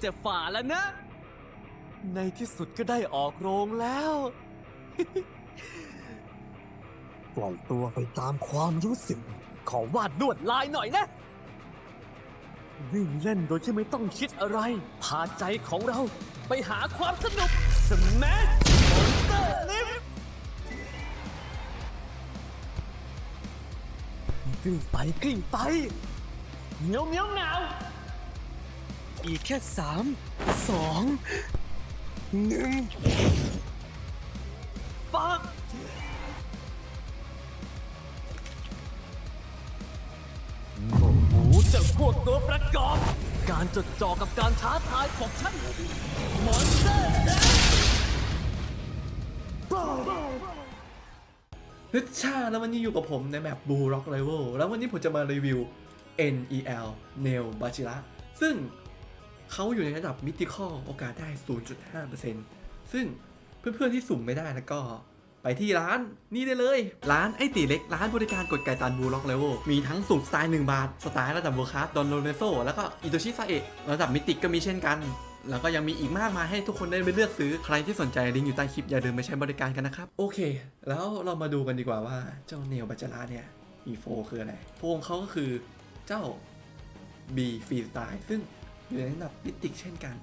เจ็บฝ่าแล้วนะ ในที่สุดก็ได้ออกโรงแล้ว ปล่อยตัวไปตามความรู้สึก ขอวาดลวดลายหน่อยนะ วิ่งเล่นโดยที่ไม่ต้องคิดอะไร พาใจของเราไปหาความสนุก Smash Monster Lift กลิ้งไปกลิ้งไปเหนียวเหนียวเหงา อีกแค่สามสองหนึ่งปักโอ้โหเจะพวกตัวประกอบ การจดจ่อกับการท้าทายของฉันมอนสเตอร์ฮึดชาแล้ววันนี้อยู่กับผมในแมป Blue Rock Rival แล้ววันนี้ผมจะมารีวิว NEL Neo b a c h i l a ซึ่ง เขาอยู่ในระดับ Mythical โอกาสได้ 0.5%ซึ่งเพื่อนๆที่สุ่มไม่ได้แล้วก็ไปที่ร้านนี่ได้เลย ร้านไอตีเล็ก ร้านบริการกดไก่ตัน Blue Rock Rival มีทั้งสุ่มสไตล์1บาท สไตล์ระดับ World Class ดอนโ n เนโซแล้วก็อิโตชิซาเอะระดับมิติก็มีเช่นกัน แล้วก็ยังมีอีกมากมายให้ทุกคนได้ไปเลือกซื้อ ใครที่สนใจลิงก์อยู่ใต้คลิปอย่าลืมไปใช้บริการกันนะครับ โอเค แล้วเรามาดูกันดีกว่าว่าเจ้าเนลบัจจาราเนี่ยมีโฟคืออะไร โฟของเขาก็คือเจ้า B ฟรีสไตล์ซึ่ง อยู่ในระดับมิติเช่นกัน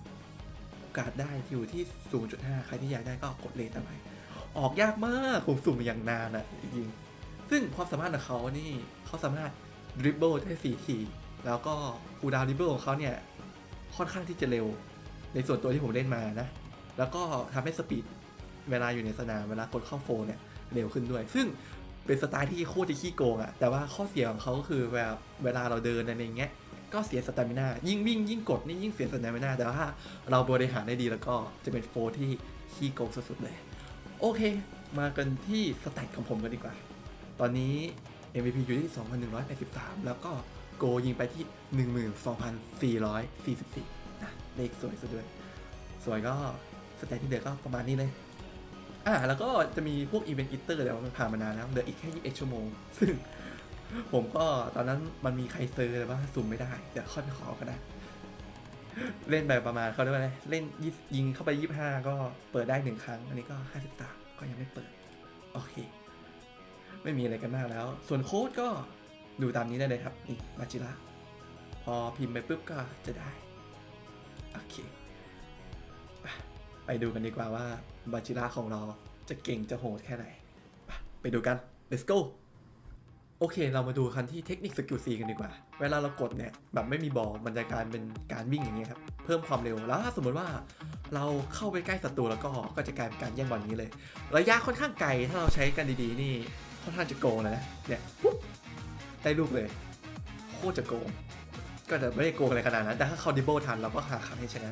โอกาสได้อยู่ที่ 0.5 ใครที่อยากได้ก็กดเลทเอาไว้ออกยากมากผมสุ่มมาอย่างนานอะจริงๆซึ่งความสามารถของเขานี่เขาสามารถดริบเบิลได้4ทีแล้วก็คูดาวดริบเบิลของเขาเนี่ย ค่อนข้างที่จะเร็ว ในส่วนตัวที่ผมเล่นมานะ แล้วก็ทำให้สปีดเวลาอยู่ในสนามเวลากดเข้าโฟนเนี่ยเร็วขึ้นด้วย ซึ่งเป็นสไตล์ที่โคตรจะขี้โกงอะแต่ว่าข้อเสียของเขาก็คือเวลาเวลาเราเดินอะไรอย่างเงี้ย ก็เสียสตามินายิ่งวิ่งยิ่งกดนี่ยิ่งเสียสตามินาแต่ว่าถ้าเราบริหารได้ดีแล้วก็จะเป็นโฟที่ขี้โกงสุดๆเลย โอเค มากันที่สแตทของผมกันดีกว่า ตอนนี้ MVP อยู่ที่ 2,183 แล้วก็โกยิงไปที่ 12,444นะเลขสวยซะด้วย สวยก็สแตทที่เหลือก็ประมาณนี้เลยอ่าแล้วก็จะมีพวกอีเวนต์อิเตอร์แต่ว่ามันผ่านมานานแล้วเหลืออีกแค่ 21 ชั่วโมง ซึ่ง ผมก็ตอนนั้นมันมีใครเซอร์แต่ว่าสุ่มไม่ได้เดี๋ยวค่อยไปขอก็ได้ เล่นแบบประมาณเขาเรียกว่าอะไรเล่นยี่สิบยิงเข้าไป25ก็เปิดได้หนึ่งครั้ง อันนี้ก็ห้าสิบตาก็ยังไม่เปิด โอเค ไม่มีอะไรกันมากแล้ว ส่วนโค้ดก็ดูตามนี้ได้เลยครับนี่มาจิระพอพิมพ์ไปปุ๊บก็จะได้ โอเค ไปดูกันดีกว่าว่าบาจิระของเราจะเก่งจะโหดแค่ไหน ไปดูกัน let's go โอเค เรามาดูคันที่เทคนิคสกิลซีกันดีกว่า เวลาเรากดเนี่ย แบบไม่มีบอลมันจะกลารเป็นการวิ่งอย่างเงี้ยครับ เพิ่มความเร็ว แล้วถ้าสมมติว่าเราเข้าไปใกล้ศัตรูแล้วก็ก็จะกลายเป็นการแย่งบอลนี้เลย ระยะค่อนข้างไกล ถ้าเราใช้กันดีๆ นี่ค่อนข้างจะโกงเลยนะ เนี่ยปุ๊บได้ลูกเลย โคตรจะโกง ก็จะไม่ได้โกงอะไรขนาดนั้น แต่ถ้าเขาดิเบิลทันเราก็หาครั้งให้ชนะ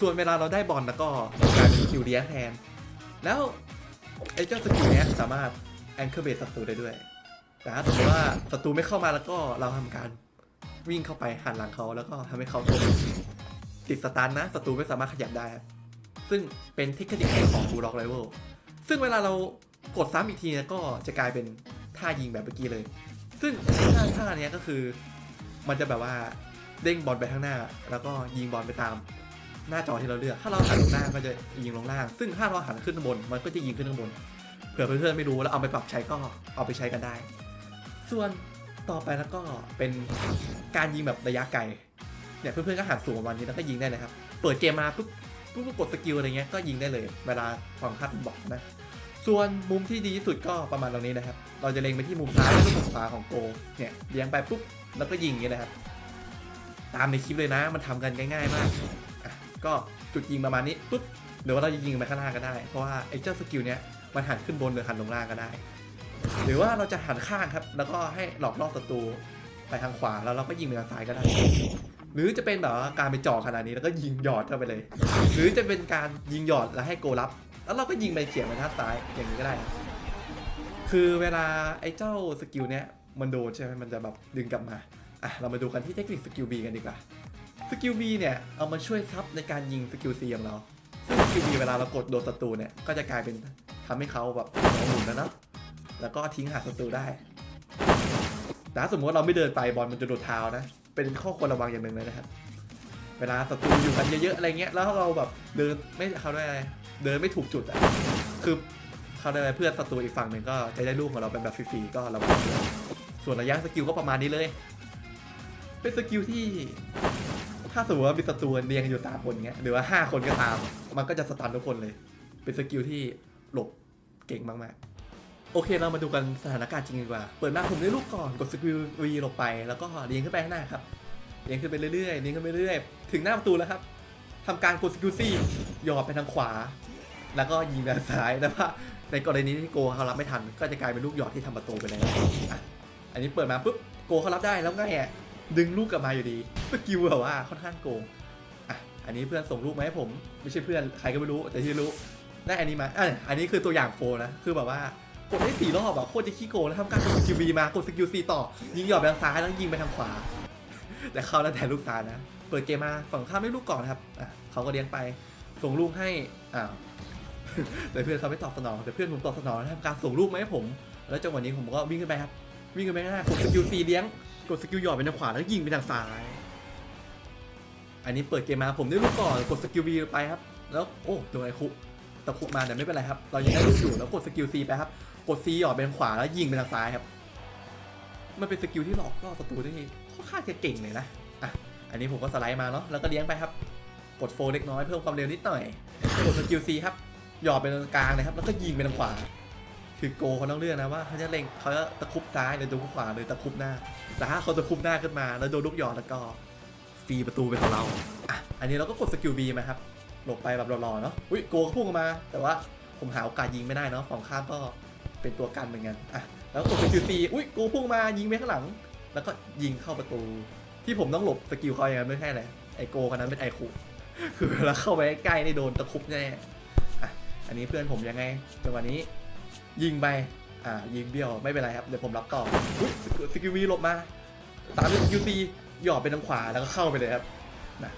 ส่วนเวลาเราได้บอลแล้วก็กลายเป็นสกิลเลี้ยงแทน แล้วไอ้เจ้าสกิลเนี้ยสามารถแองเกอร์เบสศัตรูได้ด้วย แต่ถ้าสมมติว่าศัตรูไม่เข้ามาแล้วก็เราทำการวิ่งเข้าไปหันหลังเขาแล้วก็ทำให้เขาติดสตันนะศัตรูไม่สามารถขยับได้ ซึ่งเป็นเทคนิคของบูล็อกไลเวลซึ่งเวลาเรากดซ้ำอีกทีเนี่ยก็จะกลายเป็นท่ายิงแบบเมื่อกี้เลย ซึ่งท่าท่านี้ก็คือ มันจะแบบว่าเด้งบอลไปข้างหน้า แล้วก็ยิงบอลไปตาม หน้าจอที่เราเลือก ถ้าเราหันลงหน้าก็จะยิงลงล่าง ซึ่งถ้าเราหันขึ้นข้างบน มันก็จะยิงขึ้นข้างบน เผื่อเพื่อนๆไม่รู้แล้วเอาไปปรับใช้ก็เอาไปใช้กันได้ ส่วนต่อไปแล้วก็เป็นการยิงแบบระยะไกลเนี่ยเพื่อนๆก็หันสูงประมาณนี้แล้วก็ยิงได้เลยครับ เปิดเกมมาปุ๊บปุ๊บกดสกิลอะไรเงี้ยก็ยิงได้เลย เวลาฝั่งข้ามบอกนะ ส่วนมุมที่ดีที่สุดก็ประมาณตรงนี้นะครับ เราจะเล็งไปที่มุมซ้ายและมุมขวาของโกเนี่ยเลี้ยงไปปุ๊บแล้วก็ยิงอย่างเงี้ยนะครับ ตามในคลิปเลยนะ มันทำกันง่ายๆมากก็จุดยิงประมาณนี้ปุ๊บหรือว่าเราจะยิงไปข้างหน้าก็ได้ เพราะว่าไอ้เจ้าสกิลเนี้ยมันหันขึ้นบนหรือหันลงล่างก็ได้ หรือว่าเราจะหันข้างครับ แล้วก็ให้หลอกล่อศัตรูไปทางขวาแล้วเราก็ยิงไปทางซ้ายก็ได้ หรือจะเป็นแบบว่าการไปจ่อขนาดนี้แล้วก็ยิงหยอดเข้าไปเลย หรือจะเป็นการยิงหยอดแล้วให้โกรับ แล้วเราก็ยิงไปเฉียงไปทางซ้ายอย่างนี้ก็ได้ คือเวลาไอ้เจ้าสกิลเนี้ยมันโดนใช่ไหมมันจะแบบดึงกลับมาอะเรามาดูกันที่เทคนิคสกิล B กันดีกว่าสกิล B เนี่ยเอามาช่วยซับในการยิงสกิล C ของเราซึ่งสกิล B เวลาเรากดโดนศัตรูเนี่ยก็จะกลายเป็นทำให้เขาแบบหมุนแล้วนะ แล้วก็ทิ้งหาศัตรูได้แต่ถ้าสมมติว่าเราไม่เดินไปบอลมันจะโดนเท้านะ เป็นข้อควรระวังอย่างหนึ่งเลยนะครับ เวลาศัตรูอยู่กันเยอะๆอะไรเงี้ย แล้วเราแบบเดินไม่เขาได้อะไรเดินไม่ถูกจุดอะ คือเขาได้อะไรเพื่อนศัตรูอีกฝั่งหนึ่งก็จะได้ลูกของเราเป็นแบบฟรีๆก็เราก็ส่วนระยะสกิลก็ประมาณนี้เลย เป็นสกิลที่ ถ้าสมมติว่ามีศัตรูเรียงอยู่สามคนเงี้ย หรือว่าห้าคนก็ตาม มันก็จะสตันทุกคนเลย เป็นสกิลที่หลบเก่งมากๆ โอเคเรามาดูกันสถานการณ์จริงดีกว่า เปิดมาผมได้ลูกก่อนกดสกิลวีหลบไป แล้วก็เรียงขึ้นไปข้างหน้าครับเรียงขึ้นไปเรื่อยๆเรียงขึ้นไปเรื่อยๆถึงหน้าประตูแล้วครับทำการกดสกิลซี่หยอดไปทางขวา แล้วก็ยิงไปทางซ้ายแต่ว่าในกรณีที่โกเขารับไม่ทัน ก็จะกลายเป็นลูกหยอดที่ทำประตูไปแล้วอันนี้เปิดมาปุ๊บโกเขารับได้แล้วไงอะดึงลูกกลับมาอยู่ดีสกิลแบบว่าค่อนข้างโกงอะอันนี้เพื่อนส่งลูกมาให้ผม ไม่ใช่เพื่อนใครก็ไม่รู้แต่ที่รู้ได้อันนี้มาอะอันนี้คือตัวอย่างโฟร์นะคือแบบว่า กดได้สี่รอบอะโคตรจะขี้โกงแล้วทำการกดสกิลบีมากดสกิลซีต่อ ยิงหยอดไปทางซ้ายแล้วยิงไปทางขวา แต่เขาแล้วแต่ลูกตานะ เปิดเกมมาฝั่งข้ามได้ลูกก่อนนะครับอะเขาก็เลี้ยงไป ส่งลูกให้อ้าแต่เพื่อนเขาไม่ตอบสนองแต่เพื่อนผมตอบสนองทำการส่งลูกมาให้ผม แล้วจังหวะนี้ผมก็วิ่งขึ้นไปครับ วิ่งขึ้นไปหน้ากดสกิลซีเลี้ยง กดสกิลหยอดไปทางขวาแล้วยิงไปทางซ้าย อันนี้เปิดเกมมาผมได้ลูกก่อนกดสกิลบีไปครับ แล้วโอ้โดนไอ้คุตะคุกมาแต่ไม่เป็นไรครับ เรายังได้ลูกอยู่แล้วกดสกิลซีไปครับ กดซีหยอดไปทางขวาแล้วยิงไปทางซ้ายครับ มันเป็นสกิลที่หลอกล่อศัตรูได้ค่อนข้างจะเก่งเลยนะอะอันนี้ผมก็สไลด์มาเนาะแล้วก็เลี้ยงไปครับ กดโฟเล็กน้อยเพิ่มความเร็วนิดหน่อยกดสกิลซีครับหยอดไปตรงกลางเลยครับแล้วก็ยิงไปทางขวา คือโกเขาต้องเลือกนะว่าเขาจะเล็งเขาจะตะคุบซ้ายหรือตะคุบขวาหรือตะคุบหน้าแต่ถ้าเขาตะคุบหน้าขึ้นมา แล้วโดนลูกหยอดแล้วก็ฟรีประตูเป็นของเราอะอันนี้เราก็กดสกิลบีมาครับหลบไปแบบรอๆเนาะอุ้ยโกก็พุ่งมา แต่ว่าผมหาโอกาสยิงไม่ได้เนาะฝั่งข้ามก็ เป็นตัวกันเหมือนกันอะแล้วกดสกิลตีอุ้ยโกพุ่งมายิงไปข้างหลัง แล้วก็ยิงเข้าประตู ที่ผมต้องหลบสกิลเขาอย่างนั้นไม่ใช่เลยไอโกคนนั้นเป็นไอคุคือเวลาเข้าไปใกล้ๆนี่โดนตะคุบแน่อะอันนี้เพื่อนผมยังไงจังหวะนี้ ยิงไปอ่ายิงเบี้ยวไม่เป็นไรครับเดี๋ยวผมรับต่ออุ้ยสกิลวีหลบมาตามด้วยสกิลตีหยอดไปทางขวาแล้วก็เข้าไปเลยครับนะ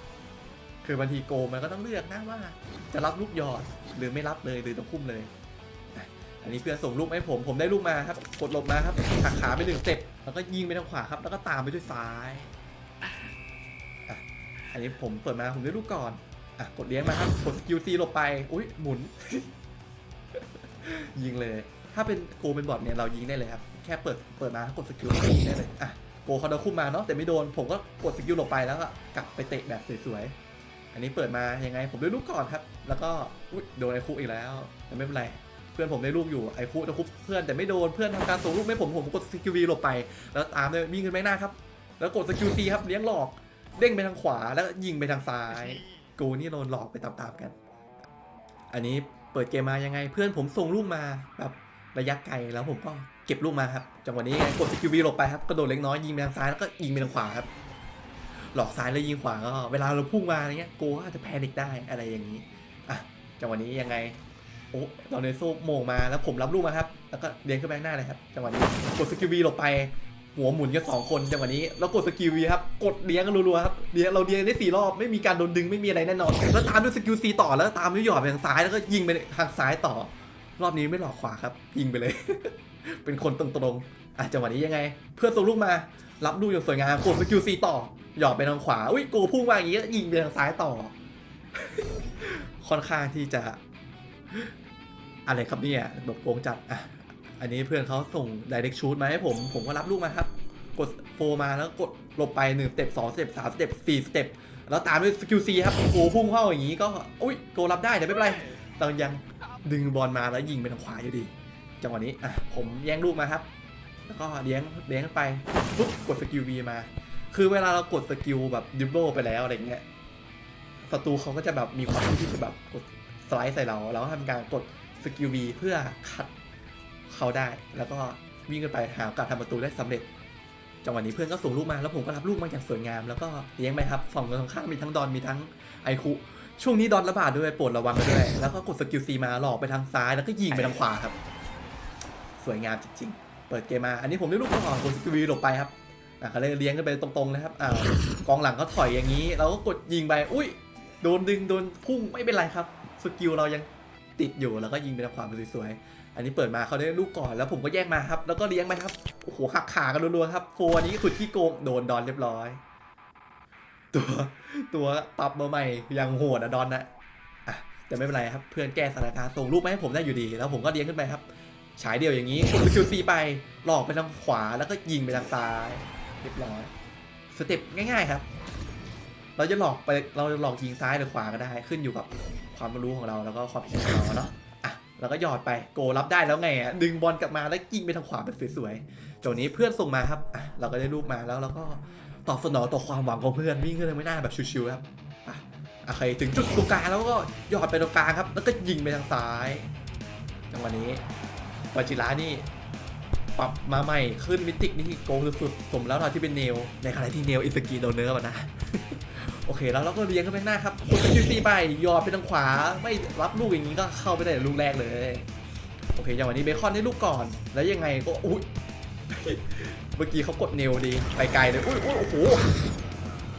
คือบางทีโกมันก็ต้องเลือกนะว่า จะรับลูกหยอดหรือไม่รับเลยหรือต้องคุ้มเลย อันนี้เพื่อนส่งลูกมาให้ผมผมได้ลูกมาครับกดหลบมาครับหักขาไปหนึ่งเต็ปแล้วก็ยิงไปทางขวาครับ แล้วก็ตามไปด้วยซ้ายอะอันนี้ผมเปิดมาผมได้ลูกก่อนอะกดเลี้ยงมาครับกดคิวซีหลบไปอุ้ยหมุน ยิงเลย ถ้าเป็นโกเป็นบอทเนี่ยเรายิงได้เลยครับแค่เปิดเปิดมากดสกิลยิงได้เลยอะโกเขาเดาคุ้มมาเนาะแต่ไม่โดนผมก็กดสกิลหลบไปแล้วก็กลับไปเตะแบบสวยๆอันนี้เปิดมายังไงผมได้ลูกก่อนครับ แล้วก็อุ๊ยโดนไอ้คุอีกแล้วแต่ไม่เป็นไร เพื่อนผมได้ลูกอยู่ไอ้คุตะคุบเพื่อนแต่ไม่โดนเพื่อนทำการส่งลูกไม่ผมผมกดสกิลวีหลบไป แล้วตามด้วยวิ่งขึ้นไปหน้าครับ แล้วกดสกิลตีครับเลี้ยงหลอก เด้งไปทางขวาแล้วก็ยิงไปทางซ้ายกูนี่โดนหลอกไปตามๆกัน อันนี้เปิดเกมมายังไงเพื่อนผมส่งลูกมาแบบระยะไกลแล้วผมก็เก็บลูกมาครับจังหวะนี้ยังไงกดสกิลวีหลบไปครับกระโดดเล็กน้อยยิงไปทางซ้ายแล้วก็ยิงไปทางขวาครับหลอกซ้ายแล้วยิงขวาก็เวลาเราพุ่งมาอะไรเงี้ยโกก็อาจจะแพนิคได้อะไรอย่างนี้อะจังหวะนี้ยังไง โอ้เราในโซ่โมงมาแล้วผมรับลูกมาครับ แล้วก็เลี้ยงขึ้นไปข้างหน้าเลยครับจังหวะนี้กดสกิลวีหลบไป หัวหมุนกันสองคนจังหวะนี้แล้วกดสกิลวีครับกดเลี้ยงกันรัวๆครับเลี้ยงเราเลี้ยงได้สี่รอบไม่มีการโดนดึงไม่มีอะไรแน่นอนแล้วตามด้วยสกิลซีต่อแล้วตามด้วยหยอดไปทางซ้ายแล้วก็ยิงไปทางซ้ายต่อ รอบนี้ไม่หลอกขวาครับ ยิงไปเลย เป็นคนตรงๆอะจังหวะนี้ยังไง เพื่อนส่งลูกมา รับลูกอย่างสวยงามกดสกิลซีต่อหยอดไปทางขวาอุ้ยโกพุ่งมาอย่างงี้ก็ยิงไปทางซ้ายต่อ ค่อนข้างที่จะ อะไรครับเนี่ยแบบโกงจัดอะอันนี้เพื่อนเขาส่ง direct shoot มาให้ผม ผมก็รับลูกมาครับ กดโฟมาแล้วกดหลบไปหนึ่งสเต็ปสองสเต็ปสามสเต็ปสี่สเต็ปแล้วตามด้วยสกิลซีครับโกพุ่งเข้าอย่างนี้ก็ อุ้ยโกรับได้แต่ไม่เป็นไรเรายังดึงบอลมาแล้วยิงไปทางขวาอยู่ดี จังหวะนี้อะผมแย่งลูกมาครับ แล้วก็เลี้ยงเลี้ยงไปปุ๊บกดสกิลวีมา คือเวลาเรากดสกิลแบบดิบโบไปแล้วอะไรเงี้ยศัตรูเขาก็จะแบบมีความที่จะแบบกดสไลด์ใส่เราแล้วทำการกด สกิลวีเพื่อคัดเขาได้ แล้วก็วิ่งขึ้นไปหาโอกาสทำประตูได้สำเร็จ จังหวะนี้เพื่อนก็ส่งลูกมาแล้วผมก็รับลูกมาอย่างสวยงาม แล้วก็เลี้ยงไปครับฝั่งตรงข้ามมีทั้งดอนมีทั้งไอคุ ช่วงนี้ดอนระบาดด้วยโปรดระวังกันด้วย แล้วก็กดสกิลซีมาหลอกไปทางซ้ายแล้วก็ยิงไปทางขวาครับ สวยงามจริงๆ เปิดเกมมา อันนี้ผมได้ลูกก่อนกดสกิลวีหลบไปครับอะเขาเลยเลี้ยงกันไปตรงๆนะครับอ่ากองหลังก็ถอยอย่างนี้ เราก็กดยิงไป อุ้ย โดนดึงโดนพุ่งไม่เป็นไรครับ สกิลเรายัง ติดอยู่แล้วก็ยิงไปทางขวาไปสวยๆอันนี้เปิดมาเขาได้ลูกก่อนแล้วผมก็แยกมาครับ แล้วก็เลี้ยงไปครับโอ้โหหักขากันรัวๆครับโฟอันนี้สุดที่โกงโดนดอนเรียบร้อย ตัวตัวปรับมาใหม่ยังโหดอะดอนนะอะแต่ไม่เป็นไรครับเพื่อนแก้สถานการณ์ส่งรูปมาให้ผมได้อยู่ดี แล้วผมก็เลี้ยงขึ้นไปครับฉายเดียวอย่างนี้กดสกิลซีไปหลอกไปทางขวาแล้วก็ยิงไปทางซ้าย เรียบร้อย สเต็ปง่าย ๆ ครับ เราจะหลอกไปเราจะหลอกยิงซ้ายหรือขวาก็ได้ขึ้นอยู่กับความรู้ของเราแล้วก็ความคิดของเราเนาะอะแล้วก็หยอดไปโกรับได้แล้วไงอะดึงบอลกลับมาแล้วยิงไปทางขวาแบบสวยๆจนนี้เพื่อนส่งมาครับอะเราก็ได้รูปมาแล้วเราก็ตอบสนองต่อความหวังของเพื่อนวิ่งขึ้นไปไม่ได้แบบชิวๆครับอะโอเคถึงจุดตรงกลางแล้วก็หยอดไปตรงกลางครับ แล้วก็ยิงไปทางซ้ายจังหวะนี้ปาจิระนี่ปรับมาใหม่ขึ้นมิติกนี่โกงสุดๆสมแล้วเราที่เป็นเนลในขณะที่เนลอิสกีโดนเนื้อป่ะนะ โอเคแล้วเราก็เลี้ยงขึ้นไปหน้าครับกดสกิลซีไปยอดไปทางขวา ไม่รับลูกอย่างนี้ก็เข้าไปได้ลูกแรกเลย โอเคอย่างวันนี้เบคอนได้ลูกก่อน แล้วยังไงก็อุ้ยเมื่อกี้เขากดเนลดีไปไกลเลยอุ้ยอุ้ยโอ้โห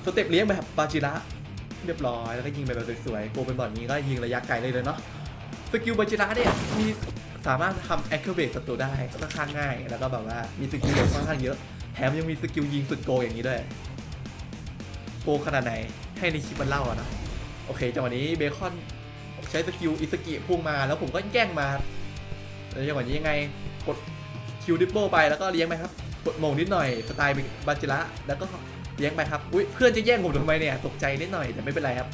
สเต็ปเลี้ยงแบบบาจิระเรียบร้อยแล้วก็ยิงไปแบบสวยๆโกเป็นบอลนี้ก็ยิงระยะไกลเลยเลยเนาะสกิลบาจิระเนี่ยมีสามารถทำแอคเคเบตศัตรูได้ค่อนข้างง่าย แล้วก็แบบว่ามีสกิลค่อนข้างเยอะแถมยังมีสกิลยิงสุดโกอย่างนี้ด้วย โกขนาดไหน ให้ในคลิปมันเล่าอะนะ โอเคจังหวะนี้เบคอนใช้สกิลอิสกิพุ่งมาแล้วผมก็แย่งมาแล้วจังหวะนี้ยังไงกดคิวดิปโบไปแล้วก็เลี้ยงไปครับ กดโมงนิดหน่อยสไตล์บาจิระแล้วก็เลี้ยงไปครับอุ้ยเพื่อนจะแย่งผมทำไมเนี่ยตกใจนิดหน่อยแต่ไม่เป็นไรครับ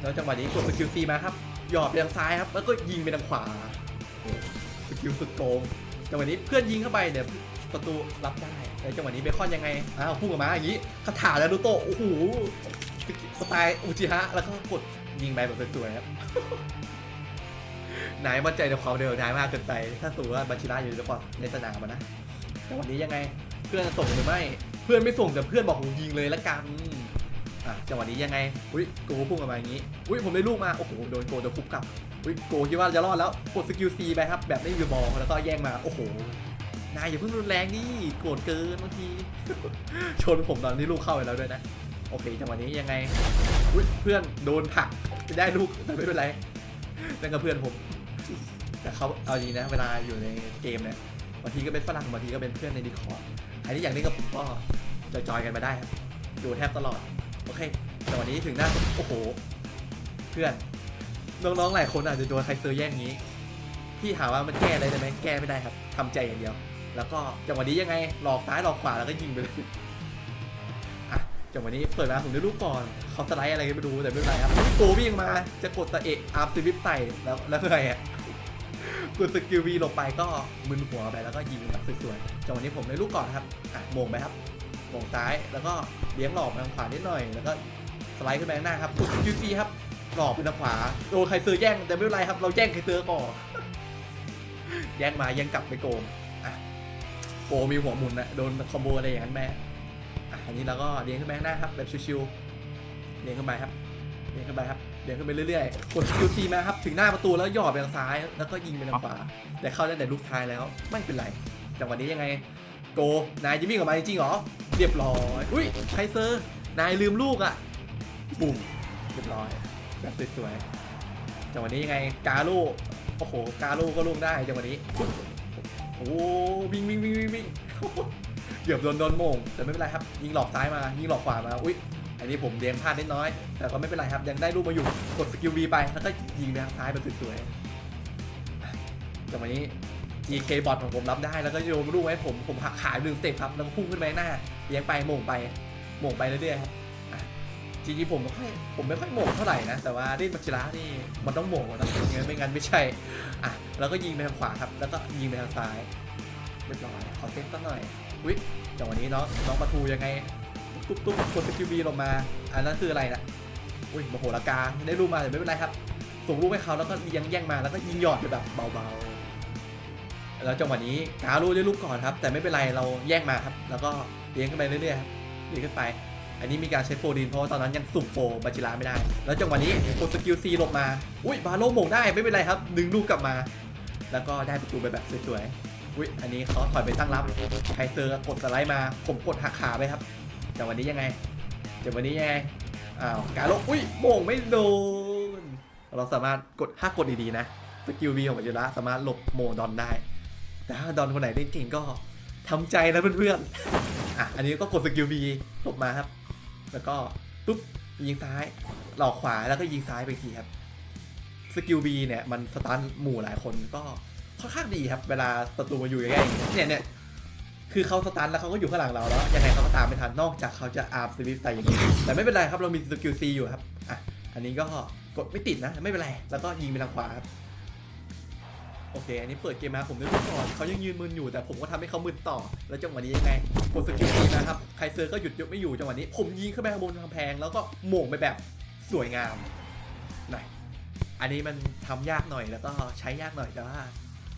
แล้วจังหวะนี้กดสกิลซีมาครับหยอดไปทางซ้ายครับแล้วก็ยิงไปทางขวาสกิลสุดโกงจังหวะนี้เพื่อนยิงเข้าไปเนี่ย ประตูรับได้แล้วจังหวะนี้เบคอนยังไงอ้าวพุ่งออกมาอย่างนี้คาถาแล้วดูโตโอ้โหสไตล์อุจิฮะแล้วก็กดยิงไปแบบสวยๆครับนายมั่นใจในความเร็วนายมากเกินไป ถ้าสูว่าบาชิระอยู่ในความในสนามอะนะแต่วันนี้ยังไงเพื่อนส่งหรือไม่เพื่อนไม่ส่งแต่เพื่อนบอกผมยิงเลยละกันอะจังหวะนี้ยังไงอุ้ยโกพุ่งออกมาอย่างนี้อุ้ยผมได้ลูกมาโอ้โหโดนโกจะคุบกลับอุ้ยโกคิดว่าจะรอดแล้วกดสกิลซีไปครับแบบไม่มีบอลแล้วก็แย่งมาโอ้โห นายอย่าเพิ่งรุนแรงดิโกรธเกินบางทีชนผมตอนนี้ลูกเข้าไปแล้วด้วยนะ โอเคจังหวะนี้ยังไงเพื่อนโดนผักได้ลูกแต่ไม่เป็นไรนั่นก็เพื่อนผม แต่เขาเอาจริงนะ เวลาอยู่ในเกมเนี่ยบางทีก็เป็นฝรั่งบางทีก็เป็นเพื่อนในดิคอร์ดใครที่อยากเล่นกับผมก็จอยๆกันมาได้ครับดูแทบตลอด โอเคแต่วันนี้ถึงหน้าโอ้โห เพื่อน น้องๆหลายคนอาจจะโดนใครเซอร์แย่งนี้ พี่ถามว่ามันแก้อะไรได้ไหมแก้ไม่ได้ครับทำใจอย่างเดียว แล้วก็จังหวะนี้ยังไงหลอกซ้ายหลอกขวาแล้วก็ยิงไปเลยอะจังหวะนี้เปิดมาผมได้ลูกก่อนเขาสไลด์อะไรก็ไม่รู้แต่ไม่เป็นไรครับโกวิ่งมาจะกดสะเอะอาร์ซิวิปใส่แล้วแล้วไงอะกดสกิลวีหลบไปก็มึนหัวไปแล้วก็ยิงแบบสวยๆจังหวะนี้ผมได้ลูกก่อนครับอะโมงไปครับโมงซ้ายแล้วก็เลี้ยงหลอกไปทางขวานิดหน่อย แล้วก็สไลด์ขึ้นไปข้างหน้าครับกดสกิลซีครับหลอกไปทางขวาโดนใครเซอร์แย่งแต่ไม่เป็นไรครับ เราแย่งใครเซอร์ก่อนแย่งมาย่งกลับไปโกง โกมีหัวหมุนนะโดนคอมโบอะไรอย่างนั้นแม่อันนี้เราก็เลี้ยงขึ้นไปข้างหน้าครับแบบชิวๆเลี้ยงขึ้นไปครับเลี้ยงขึ้นไปครับเลี้ยงขึ้นไปเรื่อยๆกด Q C มาครับถึงหน้าประตูแล้วหยอดไปทางซ้าย แล้วก็ยิงไปทางขวาแต่เข้าได้แต่ลูกท้ายแล้วไม่เป็นไรจังหวะนี้ยังไงโกนายจะวิ่งออกมาจริงๆเหรอเรียบร้อยอุ้ยไคเซอร์นายลืมลูกอะปุ่มเรียบร้อยแบบสวยๆจังหวะนี้ยังไงกาโลโอ้โหกาโลก็ลูกได้จังหวะนี้ โอ้วิ่งวิ่งวิ่งวิ่งวิ่งเกือบโดนโดนโมง แต่ไม่เป็นไรครับ ยิงหลอกซ้ายมา ยิงหลอกขวามา อุ้ย อันนี้ผมเลี้ยงพลาดนิดน้อย แต่ก็ไม่เป็นไรครับ ยังได้ลูกมาอยู่ กดสกิล V ไป แล้วก็ยิงไปทางซ้ายแบบสวยๆจังหวะนี้ GK บอทของผมรับได้ แล้วก็โยนลูกไว้ให้ผม ผมหักขาหนึ่งสเต็ปครับ แล้วก็พุ่งขึ้นไปหน้า เลี้ยงไปโมงไปโมงไปเรื่อยๆครับ จริงๆผมไม่ค่อยผมไม่ค่อยโมงเท่าไหร่นะ แต่ว่าดิ้นมัจจิระนี่มันต้องโมงนะไม่งั้นไม่งั้นไม่ใช่ อะแล้วก็ยิงไปทางขวาครับ แล้วก็ยิงไปทางซ้ายเรียบร้อยขอเซฟสักหน่อยอุ้ยจังหวะนี้เนาะน้องประทูยังไง ตุ๊บตุ๊บกดสกิลบีลงมา อันนั้นคืออะไรนะอุ้ยโมโหลากาได้รูปมาแต่ไม่เป็นไรครับ ส่งรูปให้เขาแล้วก็เลี้ยงแย่งมาแล้วก็ยิงหยอดไปแบบเบาๆ แล้วจังหวะนี้กาลูได้ลูกก่อนครับ แต่ไม่เป็นไรเราแย่งมาครับ แล้วก็เลี้ยงขึ้นไปเรื่อยๆครับเลี้ยงขึ้นไป อันนี้มีการใช้โฟดินเพราะว่าตอนนั้นยังสุ่มโฟบาจิราไม่ได้ แล้วจังหวะนี้กดสกิลซีลงมา อุ้ยบาโลโมงได้ไม่เป็นไรครับ ดึงลูกกลับมา แล้วก็ได้ประตูไปแบบสวยๆ อุ้ยอันนี้เขาถอยไปตั้งรับไคเซอร์กดสไลด์มา ผมกดหักขาไปครับแต่วันนี้ยังไงแต่วันนี้ยังไง อ้าวการลอุ้ยโมงไม่โดน เราสามารถกดถ้ากดดีๆนะ สกิลวีของมัจจุระสามารถหลบโมดอนได้ แต่ถ้าดอนคนไหนเล่นเก่งก็ทำใจนะเพื่อนๆอะอันนี้ก็กดสกิลวีหลบมาครับ แล้วก็ปุ๊บยิงซ้ายหลอกขวาแล้วก็ยิงซ้ายไปทีครับสกิล B เนี่ยมันสตันหมู่หลายคนก็ค่อนข้างดีครับ เวลาศัตรูมาอยู่ใกล้ๆเนี่ยเนี่ยคือเขาสตันแล้วเขาก็อยู่ข้างหลังเราแล้วยังไงเขาก็ตามไม่ทันนอกจากเขาจะอาร์มสวิฟใส่อย่างนี้แต่ไม่เป็นไรครับเรามีสกิล C อยู่ครับอะอันนี้ก็กดไม่ติดนะไม่เป็นไรแล้วก็ยิงไปทางขวาครับ โอเค อันนี้เปิดเกมมาผมนึกก่อนเขายังยืนมึนอยู่แต่ผมก็ทำให้เขามึนต่อ แล้วจังหวะนี้ยังไงกดสกิล C นะครับใครเซอร์ก็หยุดยกไม่อยู่จังหวะนี้ ผมยิงขึ้นไปข้างบนกำแพง แล้วก็โหม่งไปแบบสวยงามหน่อยอันนี้มันทำยากหน่อยแล้วก็ใช้ยากหน่อยแต่ว่า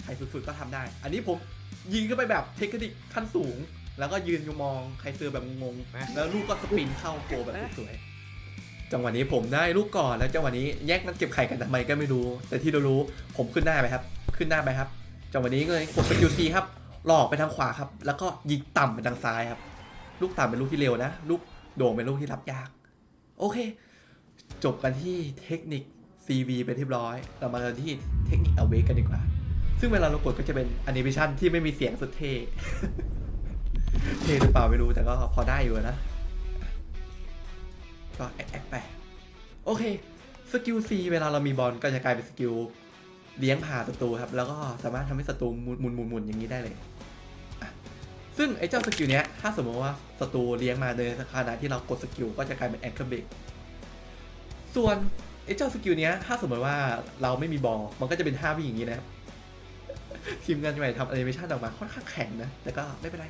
ใครฝึกๆก็ทำได้ อันนี้ผมยิงเข้าไปแบบเทคนิคขั้นสูง แล้วก็ยืนมองใครเซอร์แบบงงๆแล้วลูกก็สปินเข้าโกแบบสวยๆจังหวะนี้ผมได้ลูกก่อนแล้วจังหวะนี้แยกนั้นเก็บไข่กันทำไมก็ไม่รู้ แต่ที่เรารู้ผมขึ้นหน้าไปครับ ขึ้นหน้าไปครับจังหวะนี้ก็เลยกดสกิลซีครับหลอกไปทางขวาครับ แล้วก็ยิงต่ำไปทางซ้ายครับ ลูกต่ำเป็นลูกที่เร็วนะ ลูกโด่งเป็นลูกที่รับยาก โอเค จบกันที่เทคนิค CV ไปเรียบร้อย เรามากันที่เทคนิค Awake กันดีกว่า ซึ่งเวลาเรากดก็จะเป็นแอนิเมชันที่ไม่มีเสียงสุดเท่เท่หรือเปล่าไม่รู้แต่ก็พอได้อยู่นะ ก็แอคๆไป โอเค สกิล C เวลาเรามีบอลก็จะกลายเป็นสกิล เลี้ยงผ่าศัตรูครับ แล้วก็สามารถทำให้ศัตรูหมุนหมุนหมุนอย่างนี้ได้เลย ซึ่งไอ้เจ้าสกิลเนี้ย ถ้าสมมติว่าศัตรูเลี้ยงมาในขณะที่เรากดสกิลก็จะกลายเป็นแองเกิลเบรกส่วนไอ้เจ้าสกิลเนี้ย ถ้าสมมติว่าเราไม่มีบอล มันก็จะเป็นท่าวิ่งอย่างนี้นะครับ ทีมงานใหม่ทำแอนิเมชันออกมาค่อนข้างแข็งนะ แต่ก็ไม่เป็นไร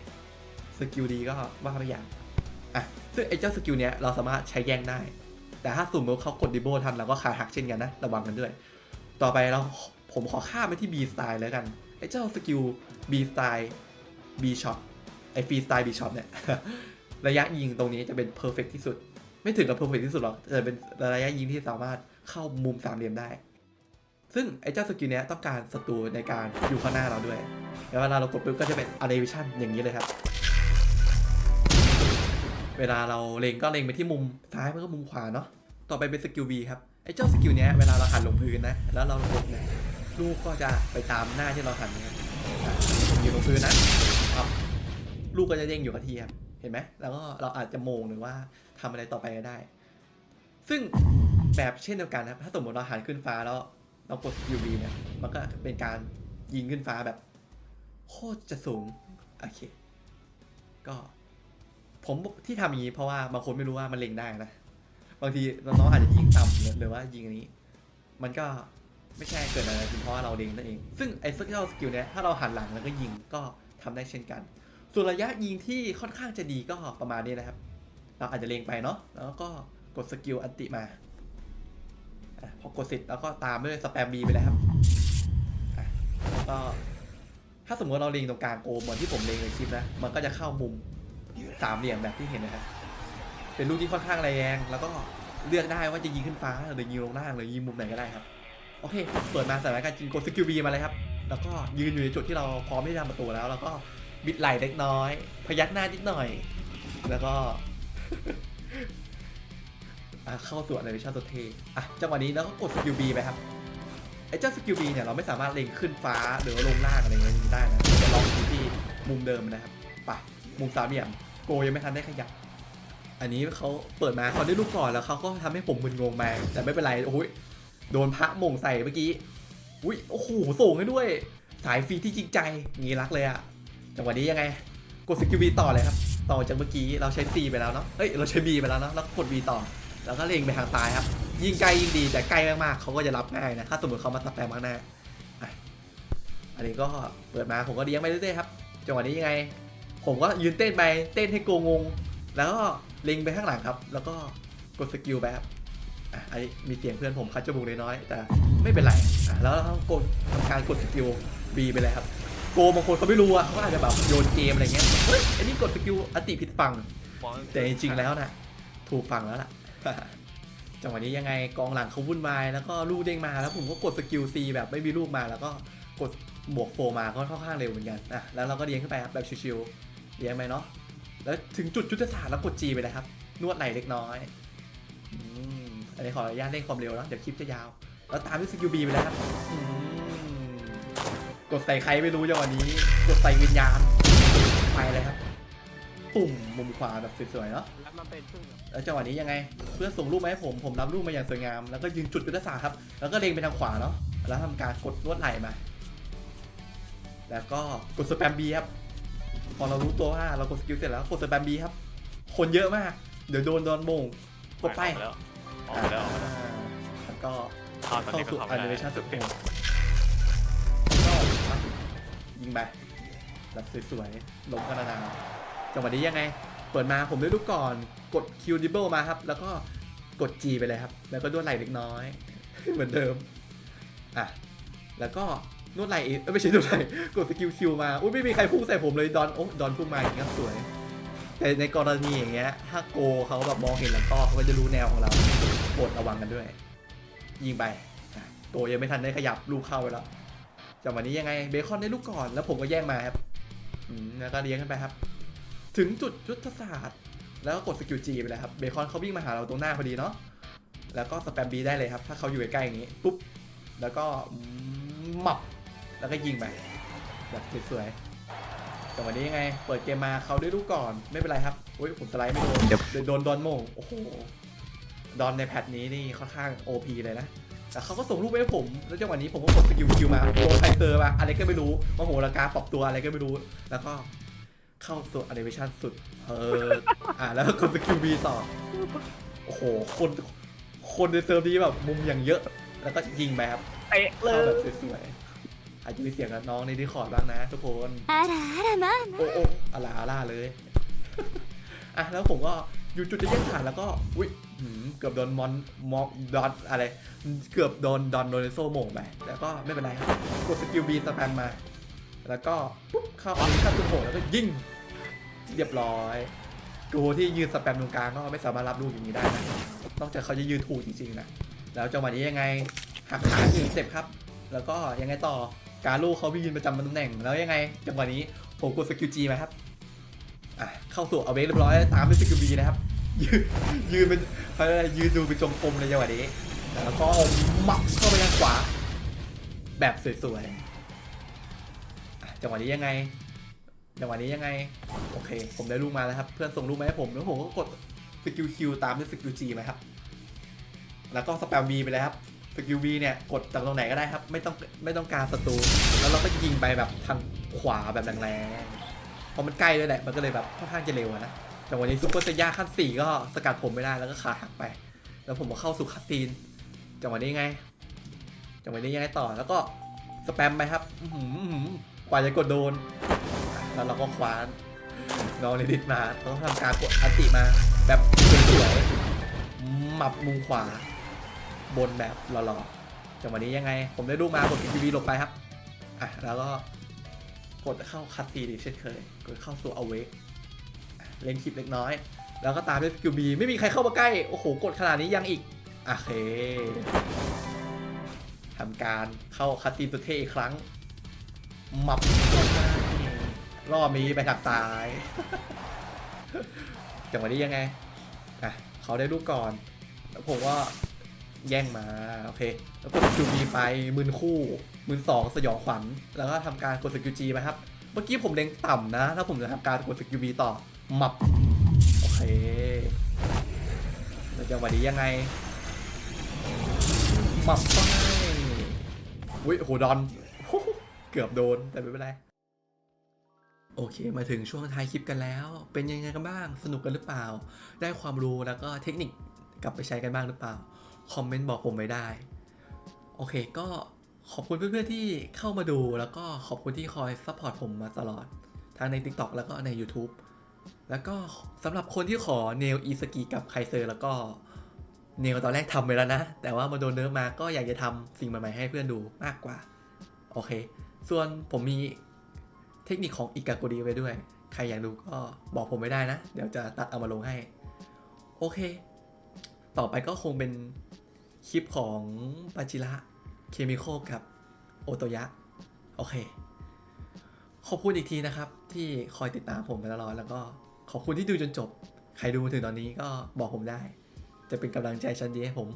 สกิลดีก็ว่าไปอย่าง อะ ซึ่งไอ้เจ้าสกิลเนี้ยเราสามารถใช้แย่งได้ แต่ถ้าสมมติเขากดดิโบทันเราก็ขาหักเช่นกันนะ ระวังกันด้วย ต่อไปเรา ผมขอข้ามไปที่ B style แล้วกัน ไอ้เจ้าสกิล B style B shot ไอ้ free style B shot เนี่ย ระยะยิงตรงนี้จะเป็น perfect ที่สุด ไม่ถึงกับ perfect ที่สุดหรอก แต่เป็นระยะยิงที่สามารถเข้ามุมสามเหลี่ยมได้ ซึ่งไอ้เจ้าสกิลเนี้ยต้องการศัตรูในการอยู่ข้างหน้าเราด้วย แล้วเวลาเรากดปุ๊บก็จะเป็น animation อย่างนี้เลยครับ เวลาเราเล็งก็เล็งไปที่มุมซ้ายมันก็มุมขวาเนาะ ต่อไปเป็นสกิล B ครับไอ้เจ้าสกิลเนี้ยเวลาเราหันลงพื้นนะ แล้วเราลงเนี่ย ลูกก็จะไปตามหน้าที่เราหันนะครับอยู่ลงพื้นนะเอาลูกก็จะเด้งอยู่กับที่ครับเห็นไหมแล้วก็เราอาจจะโมงหรือว่าทำอะไรต่อไปก็ได้ ซึ่งแบบเช่นเดียวกันนะครับถ้าสมมติเราหันขึ้นฟ้าแล้วเรากดสกิล B เนี่ยมันก็เป็นการยิงขึ้นฟ้าแบบโคตรจะสูงโอเค ก็ผมที่ทำอย่างนี้เพราะว่าบางคนไม่รู้ว่ามันเล็งได้นะ บางทีน้องๆอาจจะยิงต่ำหรือว่ายิงอันนี้ มันก็ ไม่ใช่เกิดอะไรขึ้นเพราะเราเล็งนั่นเอง ซึ่งไอ้สกิลสกิลเนี้ยถ้าเราหันหลังแล้วก็ยิงก็ทำได้เช่นกัน ส่วนระยะยิงที่ค่อนข้างจะดีก็ประมาณนี้นะครับ เราอาจจะเล็งไปเนาะแล้วก็กดสกิลอันติมาอพอกดเสร็จแล้วก็ตามด้วยสแปมบีไปเลยครับแล้วก็ถ้าสมมติเราเล็งตรงกลางโกมเหมือนที่ผมเล็งในคลิปนะ มันก็จะเข้ามุมสามเหลี่ยมแบบที่เห็นนะครับ เป็นลูกที่ค่อนข้างแรงแล้วก็เลือกได้ว่าจะยิงขึ้นฟ้าหรือยิงลงล่างหรือยิงมุมไหนก็ได้ครับ โอเค เปิดมาสถานการณ์จริงกดสกิลบีมาเลยครับ แล้วก็ยืนอยู่ในจุดที่เราพร้อมที่จะทำประตูแล้ว แล้วก็บิดไหล่เล็กน้อย พยักหน้านิดหน่อย แล้วก็เข้าสู่อนิเมชันตัวเทอะจังหวะนี้แล้วก็กดสกิลบีไปครับ ไอ้เจ้าสกิลบีเนี่ยเราไม่สามารถเล็งขึ้นฟ้าหรือว่าลงล่างอะไรเงี้ยได้นะจะลอกอยู่ที่มุมเดิมนะครับไปมุมสามเหลี่ยมโกยังไม่ทันได้ขยับ อันนี้เขาเปิดมาเขาได้ลูกก่อนแล้วเขาก็ทำให้ผมมึนงงมาแต่ไม่เป็นไร โอ้ย โดนพระมงใส่เมื่อกี้ อุ้ยโอ้โหส่งให้ด้วย สายฟรีที่จริงใจงี้รักเลยอะจังหวะนี้ยังไง กดสกิลบีต่อเลยครับ ต่อจากเมื่อกี้เราใช้ C ไปแล้วเนาะเอ้ยเราใช้ B ไปแล้วเนาะแล้วก็กด V ต่อ แล้วก็เล็งไปทางซ้ายครับ ยิงไกลยิงดีแต่ใกล้มากๆเขาก็จะรับง่ายนะ ถ้าสมมติเขามาสแปมข้างหน้าอะอันนี้ก็เปิดมาผมก็เลี้ยงไปเรื่อยๆครับ จังหวะนี้ยังไง ผมก็ยืนเต้นไปเต้นให้โกงง แล้วก็เล็งไปข้างหลังครับ แล้วก็กดสกิลไปครับ อะอันนี้มีเสียงเพื่อนผมคัดจมูกเล่น้อย แต่ไม่เป็นไรอะแล้วเราต้องกดทำการกดสกิล B ไปเลยครับ โกบางคนเขาไม่รู้อะเขาอาจจะแบบโยนเกมอะไรเงี้ยเฮ้ยอันนี้กดสกิลอติผิดฝั่งแต่จริงๆแล้วนะถูกฝั่งแล้วล่ะจังหวะนี้ยังไงกองหลังเขาวุ่นวายแล้วก็ลูกเด้งมาแล้วผมก็กดสกิล C แบบไม่มีลูกมาแล้วก็กดบวกโฟมาก็ค่อนข้างเร็วเหมือนกันอะแล้วเราก็เลี้ยงขึ้นไปครับแบบชิวๆเลี้ยงไปเนาะแล้วถึงจุดยุทธศาสตร์แล้วกด G ไปเลยครับ นวดไหล่เล็กน้อยอืม อันนี้ขออนุญาตเร่งความเร็วแล้วเดี๋ยวคลิปจะยาว แล้วตามด้วยสกิล B ไปเลยครับกดใส่ใครไม่รู้จังหวะนี้ กดใส่วิญญาณไปเลยครับ ปุ่มมุมขวาแบบสวยๆเนาะแล้วจังหวะนี้ยังไง เพื่อนส่งรูปมาให้ผม ผมรับรูปมาอย่างสวยงาม แล้วก็ยืนจุดยุทธศาสตร์ครับ แล้วก็เล็งไปทางขวาเนาะ แล้วทำการกดลวดไหลมา แล้วก็กดสแปมบีครับ พอเรารู้ตัวว่าเรากดสกิลเสร็จแล้วกดสแปมบีครับ คนเยอะมาก เดี๋ยวโดนโดนโมงกดไป ออกแล้วออกไปแล้วออกไปแล้วอ่าแล้วก็ทอนตอนเข้านี้ก็สู่แอนิเมได้ชันสุดโหดก็มยิงไปแบบสวยๆลงกระดานจังหวะนี้ยังไง เปิดมาผมได้ลูกก่อนกด Q d i b l e มาครับ แล้วก็กด G ไปเลยครับ แล้วก็นวดไหล่เล็กน้อย เหมือนเดิมอะแล้วก็นวดไหล่เอ้ยไม่ใช่นวดไหล่กดสกิล Q มาอุ้ยไม่มีใครพุ่งใส่ผมเลยดอนโอ้ดอนพุ่งมาอย่างเงี้ยสวย แต่ในกรณีอย่างเงี้ย ถ้าโกเขาแบบมองเห็นแล้วก็เขาก็จะรู้แนวของเราโปรดระวังกันด้วย ยิงไปอะโกยังไม่ทันได้ขยับลูกเข้าไปแล้วจังหวะนี้ยังไงเบคอนได้ลูกก่อนแล้วผมก็แย่งมาครับอืมแล้วก็เลี้ยงกันไปครับ ถึงจุดยุทธศาสตร์ แล้วก็กดสกิลจีไปเลยครับเบคอนเขาวิ่งมาหาเราตรงหน้าพอดีเนาะแล้วก็สแปมบีได้เลยครับ ถ้าเขาอยู่ใกล้ๆอย่างนี้ปุ๊บแล้วก็หมับแล้วก็ยิงไปแบบสวยๆ จังหวะนี้ยังไง เปิดเกมมาเขาได้ลูกก่อนไม่เป็นไรครับอุ้ยผมสไลด์ไม่โดนเดี๋ยว โดนดอนโมงโอ้โหดอนในแพทนี้นี่ค่อนข้าง OP เลยนะแต่เขาก็ส่งรูปไปให้ผม แล้วจังหวะนี้ผมก็กดสกิลคิวมาโดนไทเซอร์มาอะไรก็ไม่รู้มาโหราคาปรับตัวอะไรก็ไม่รู้ แล้วก็เข้าสู่แอนิเมชันสุด เอออ่าแล้วก็กดสกิลบีต่อ โอ้โห คนคนในเซิร์ฟนี้แบบมุมอย่างเยอะ แล้วก็ยิงไปครับเตะเลเข้าแบบยสวยๆ อาจจะมีเสียงกับน้องในดีคอร์ดบ้างนะทุกคนอาราอารามาโอ้โอ้อาราอาราเลย อะแล้วผมก็อยู่จุดจะแยกฐานแล้วก็อุ้ยเกือบโดนมอนมอกดอนอะไร เกือบโดนดอนโดนโซ่โมงไปแล้วก็ไม่เป็นไรครับกดสกิลบีสแปมมา แล้วก็ปุ๊บเข้าออฟเข้าตัวโหแล้วก็ยิงเรียบร้อยตัวที่ยืนสแปมตรงกลางก็ไม่สามารถรับลูกอย่างนี้ได้นะนอกจากเขาจะยืนถูกจริงๆนะแล้วจังหวะนี้ยังไงหักขาหนึ่งเจ็บครับ แล้วก็ยังไงต่อ การลูกเขาไปยืนประจำตำแหน่งแล้วยังไงจังหวะนี้ผมกดสกิลจีมาครับอะเข้าสู่เอาเวกเรียบร้อยตามด้วยสกิลบีนะครับ ยืนยืนเป็นยกอะไรยืนดูเป็นจงกรมเลยจังหวะนี้แล้วก็หมับเข้าไปทางขวา แบบสวยๆจังหวะนี้ยังไงจังหวะนี้ยังไง โอเค ผมได้ลูกมาแล้วครับ เพื่อนส่งลูกมาให้ผมแล้วผมก็กดสกิลคิวตามด้วยสกิลจีมาครับ แล้วก็สแปมบีไปเลยครับ สกิลบีเนี่ยกดจากตรงไหนก็ได้ครับ ไม่ต้องไม่ต้องการศัตรูแล้วเราก็ยิงไปแบบทางขวาแบบแรงๆพราะมันใกล้ด้วยแหละมันก็เลยแบบค่อนข้างจะเร็วอะนะแต่วันนี้ซุปเปอร์เซย่าขั้นสี่ก็สกัดผมไม่ได้แล้วก็ขาหักไป แล้วผมก็เข้าสู่คัสซีนจังหวะนี้ไงจังหวะนี้ยังไงต่อแล้วก็สแปมไปครับกว่าจะกดโดน แล้วเราก็คว้านน้องในดิสมาต้องทำการกดอัติมาแบบสวยๆหมับมุมขวา บนแบบหล่อๆจังหวะนี้ยังไง ผมได้ลูกมากดทีวีลบไปครับ อะ แล้วก็กดเข้าคัตซีนอีเช่นเคย กดเข้าสู่อเวกเล่นคลิปเล็กน้อย แล้วก็ตามด้วยสกิลบีไม่มีใครเข้ามาใกล้ โอ้โห กดขนาดนี้ยังอีกโอเคทำการเข้าคัตซีสุดเท่อีกครั้งหมับรอบนี้ไปทางซ้าย จังหวะนี้ยังไงอะเขาได้ลูกก่อน แล้วผมก็ แย่งมาโอเค แล้วกดสกิลจีไปมืนคู่มืนสองสยองขวัญ แล้วก็ทำการกดสกิลจีไปครับ เมื่อกี้ผมเล็งต่ำนะ ถ้าผมจะทำการกดสกิลบีต่อหมับ โอเคแล้วจังหวะนี้ยังไงหมับไปอุ้ยโหดอนเกือบโดนแต่ไม่เป็นไรโอเค มาถึงช่วงท้ายคลิปกันแล้ว เป็นยังไงกันบ้าง สนุกกันหรือเปล่า ได้ความรู้แล้วก็เทคนิคกลับไปใช้กันบ้างหรือเปล่า คอมเมนต์บอกผมไว้ได้ โอเคก็ขอบคุณเพื่อนๆที่เข้ามาดูแล้วก็ขอบคุณที่คอยซัพพอร์ตผมมาตลอด ทั้งใน TikTok แล้วก็ใน YouTube แล้วก็สำหรับคนที่ขอเนลอีสกีกับไคเซอร์แล้วก็เนลตอนแรกทำไปแล้วนะ แต่ว่ามาโดนเนิร์ฟมาก็อยากจะทำสิ่งใหม่ๆให้เพื่อนดูมากกว่า โอเค ส่วนผมมีเทคนิคของอิกาโกดีไว้ด้วย ใครอยากดูก็บอกผมไม่ได้นะ เดี๋ยวจะตัดเอามาลงให้ โอเค ต่อไปก็คงเป็น คลิปของปาจิระเคมีโคกับโอโตยะ โอเค ขอบคุณอีกทีนะครับ ที่คอยติดตามผมมาตลอดแล้วก็ขอบคุณที่ดูจนจบ ใครดูมาถึงตอนนี้ก็บอกผมได้ จะเป็นกำลังใจชั้นดีให้ผม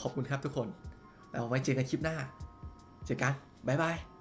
ขอบคุณครับทุกคน แล้วไว้เจอกันคลิปหน้า เจอกัน บ๊ายบาย